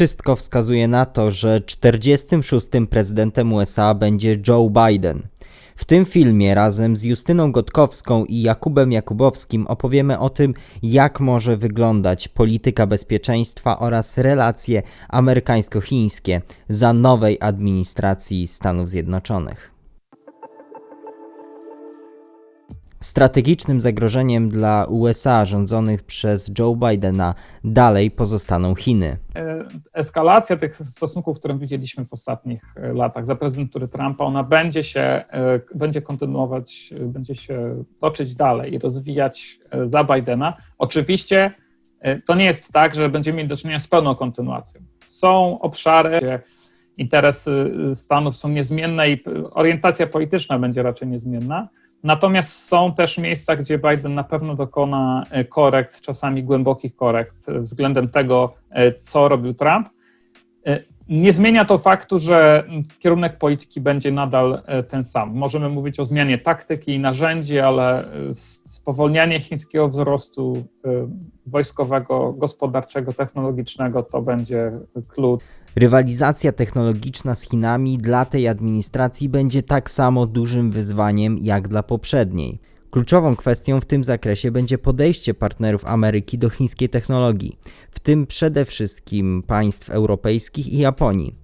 Wszystko wskazuje na to, że 46. prezydentem USA będzie Joe Biden. W tym filmie razem z Justyną Gotkowską i Jakubem Jakubowskim opowiemy o tym, jak może wyglądać polityka bezpieczeństwa oraz relacje amerykańsko-chińskie za nowej administracji Stanów Zjednoczonych. Strategicznym zagrożeniem dla USA rządzonych przez Joe Bidena dalej pozostaną Chiny. E, eskalacja tych stosunków, którą widzieliśmy w ostatnich e, latach za prezydentury Trumpa, ona będzie się, e, będzie kontynuować, będzie się toczyć dalej i rozwijać za Bidena. Oczywiście to nie jest tak, że będziemy mieli do czynienia z pełną kontynuacją. Są obszary, gdzie interesy Stanów są niezmienne i orientacja polityczna będzie raczej niezmienna. Natomiast są też miejsca, gdzie Biden na pewno dokona e, korekt, czasami głębokich korekt e, względem tego, e, co robił Trump. Nie zmienia to faktu, że kierunek polityki będzie nadal ten sam. Możemy mówić o zmianie taktyki i narzędzi, ale spowolnianie chińskiego wzrostu wojskowego, gospodarczego, technologicznego to będzie klucz. Rywalizacja technologiczna z Chinami dla tej administracji będzie tak samo dużym wyzwaniem jak dla poprzedniej. Kluczową kwestią w tym zakresie będzie podejście partnerów Ameryki do chińskiej technologii, w tym przede wszystkim państw europejskich i Japonii.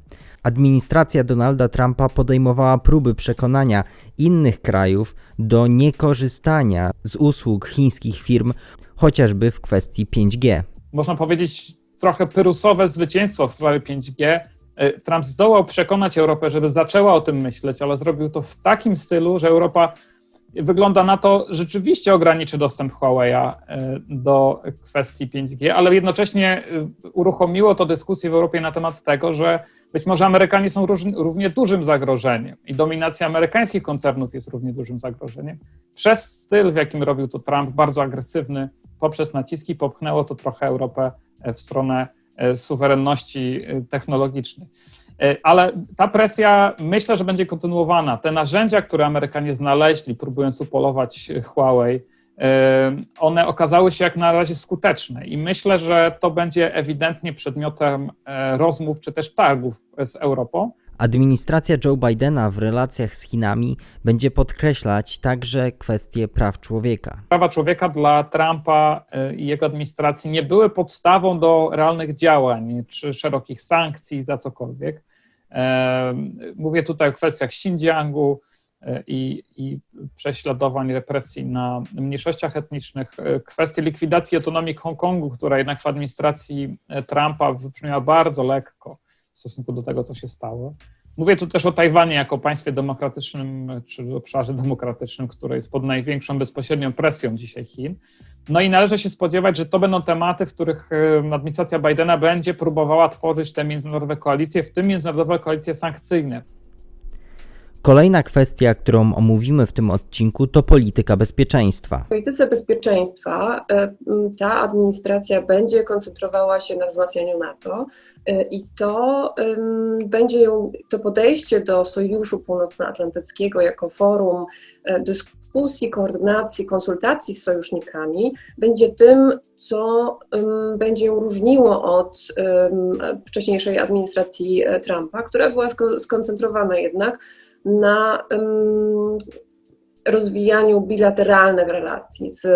Administracja Donalda Trumpa podejmowała próby przekonania innych krajów do niekorzystania z usług chińskich firm, chociażby w kwestii 5G. Można powiedzieć, trochę pyrusowe zwycięstwo w sprawie 5G. E, Trump zdołał przekonać Europę, żeby zaczęła o tym myśleć, ale zrobił to w takim stylu, że Europa wygląda na to, rzeczywiście ograniczy dostęp Huawei'a e, do kwestii 5G, ale jednocześnie e, uruchomiło to dyskusję w Europie na temat tego, że być może Amerykanie są równie dużym zagrożeniem i dominacja amerykańskich koncernów jest równie dużym zagrożeniem. Przez styl, w jakim robił to Trump, bardzo agresywny, poprzez naciski popchnęło to trochę Europę w stronę e, suwerenności e, technologicznej. E, ale ta presja myślę, że będzie kontynuowana. Te narzędzia, które Amerykanie znaleźli, próbując upolować Huawei, one okazały się jak na razie skuteczne i myślę, że to będzie ewidentnie przedmiotem rozmów czy też targów z Europą. Administracja Joe Bidena w relacjach z Chinami będzie podkreślać także kwestie praw człowieka. Prawa człowieka dla Trumpa y, i jego administracji nie były podstawą do realnych działań czy szerokich sankcji za cokolwiek. Mówię tutaj o kwestiach Xinjiangu y, i, i prześladowań, represji na mniejszościach etnicznych, kwestii likwidacji autonomii Hongkongu, która jednak w administracji Trumpa wybrzmiała bardzo lekko w stosunku do tego, co się stało. Mówię tu też o Tajwanie jako państwie demokratycznym, czy obszarze demokratycznym, które jest pod największą bezpośrednią presją dzisiaj Chin. No i należy się spodziewać, że to będą tematy, w których administracja Bidena będzie próbowała tworzyć te międzynarodowe koalicje, w tym międzynarodowe koalicje sankcyjne. Kolejna kwestia, którą omówimy w tym odcinku, to polityka bezpieczeństwa. W polityce bezpieczeństwa e, ta administracja będzie koncentrowała się na wzmacnianiu NATO e, i to będzie ją, to podejście do Sojuszu Północnoatlantyckiego jako forum e, dyskusji, koordynacji, konsultacji z sojusznikami będzie tym, co będzie ją różniło od wcześniejszej administracji Trumpa, która była skoncentrowana jednak na rozwijaniu bilateralnych relacji z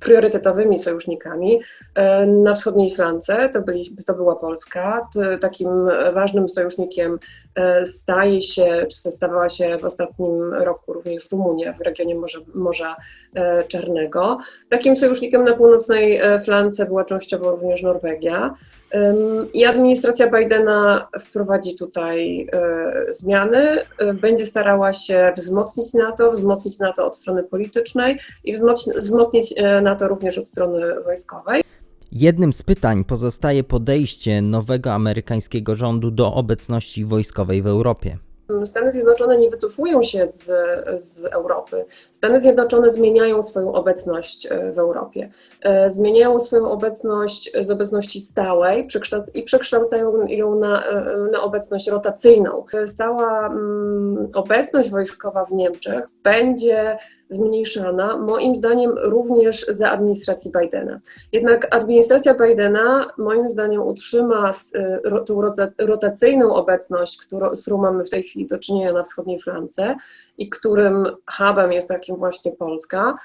priorytetowymi sojusznikami. E, na wschodniej flance to, byli, to była Polska. Takim ważnym sojusznikiem e, staje się, czy stawała się w ostatnim roku również Rumunia w regionie Morza, Morza e, Czarnego. Takim sojusznikiem na północnej flance była częściowo również Norwegia. I administracja Bidena wprowadzi tutaj e, zmiany, e, będzie starała się wzmocnić NATO, wzmocnić NATO od strony politycznej i wzmocnić e, NATO również od strony wojskowej. Jednym z pytań pozostaje podejście nowego amerykańskiego rządu do obecności wojskowej w Europie. Stany Zjednoczone nie wycofują się z, z Europy. Stany Zjednoczone zmieniają swoją obecność e, w Europie. E, zmieniają swoją obecność z obecności stałej i przekształcają ją na, e, na obecność rotacyjną. Stała mm, obecność wojskowa w Niemczech będzie zmniejszana, moim zdaniem również za administracji Bidena. Jednak administracja Bidena, moim zdaniem, utrzyma y, tą rota- rotacyjną obecność, którą, z którą mamy w tej chwili do czynienia na wschodniej flance i którym hubem jest takim właśnie Polska.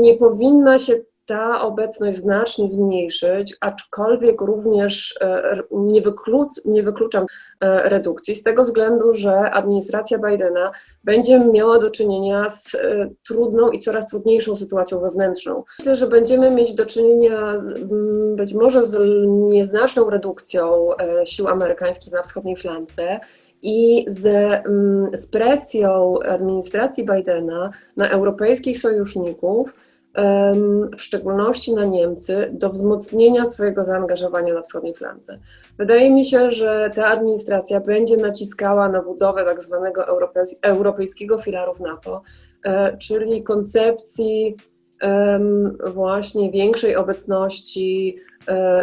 Nie powinna się ta obecność znacznie zmniejszyć, aczkolwiek również e, nie, wykluc, nie wykluczam e, redukcji, z tego względu, że administracja Bidena będzie miała do czynienia z e, trudną i coraz trudniejszą sytuacją wewnętrzną. Myślę, że będziemy mieć do czynienia z, być może z nieznaczną redukcją sił amerykańskich na wschodniej flance i z, z presją administracji Bidena na europejskich sojuszników, w szczególności na Niemcy, do wzmocnienia swojego zaangażowania na wschodniej flance. Wydaje mi się, że ta administracja będzie naciskała na budowę tak zwanego europejs- europejskiego filaru NATO, e, czyli koncepcji właśnie większej obecności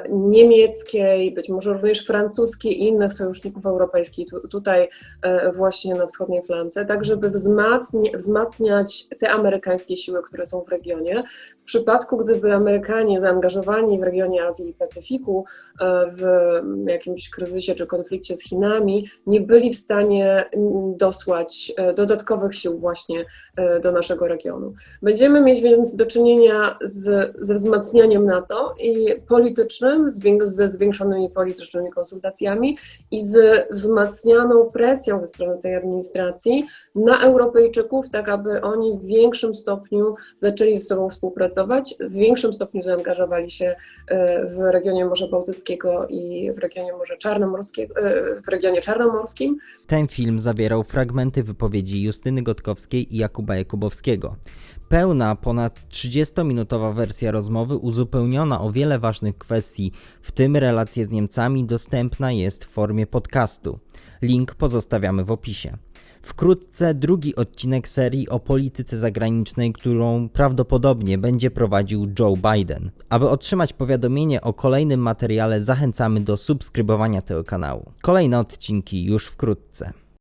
niemieckiej, być może również francuskiej i innych sojuszników europejskich tu, tutaj e, właśnie na wschodniej flance, tak żeby wzmacnia, wzmacniać te amerykańskie siły, które są w regionie. W przypadku, gdyby Amerykanie zaangażowani w regionie Azji i Pacyfiku e, w jakimś kryzysie czy konflikcie z Chinami nie byli w stanie mm, dosłać e, dodatkowych sił właśnie e, do naszego regionu. Będziemy mieć więc do czynienia z, ze wzmacnianiem NATO i politycznym, ze zwiększonymi politycznymi konsultacjami i z wzmacnianą presją ze strony tej administracji na Europejczyków, tak aby oni w większym stopniu zaczęli ze sobą współpracować, w większym stopniu zaangażowali się e, w regionie Morza Bałtyckiego i w regionie Morza Czarnomorskiego, e, w regionie Czarnomorskim. Ten film zawierał fragmenty wypowiedzi Justyny Gotkowskiej i Jakuba Jakubowskiego. Pełna, ponad 30-minutowa wersja rozmowy, uzupełniona o wiele ważnych kwestii, w tym relacje z Niemcami, dostępna jest w formie podcastu. Link pozostawiamy w opisie. Wkrótce drugi odcinek serii o polityce zagranicznej, którą prawdopodobnie będzie prowadził Joe Biden. Aby otrzymać powiadomienie o kolejnym materiale, zachęcamy do subskrybowania tego kanału. Kolejne odcinki już wkrótce.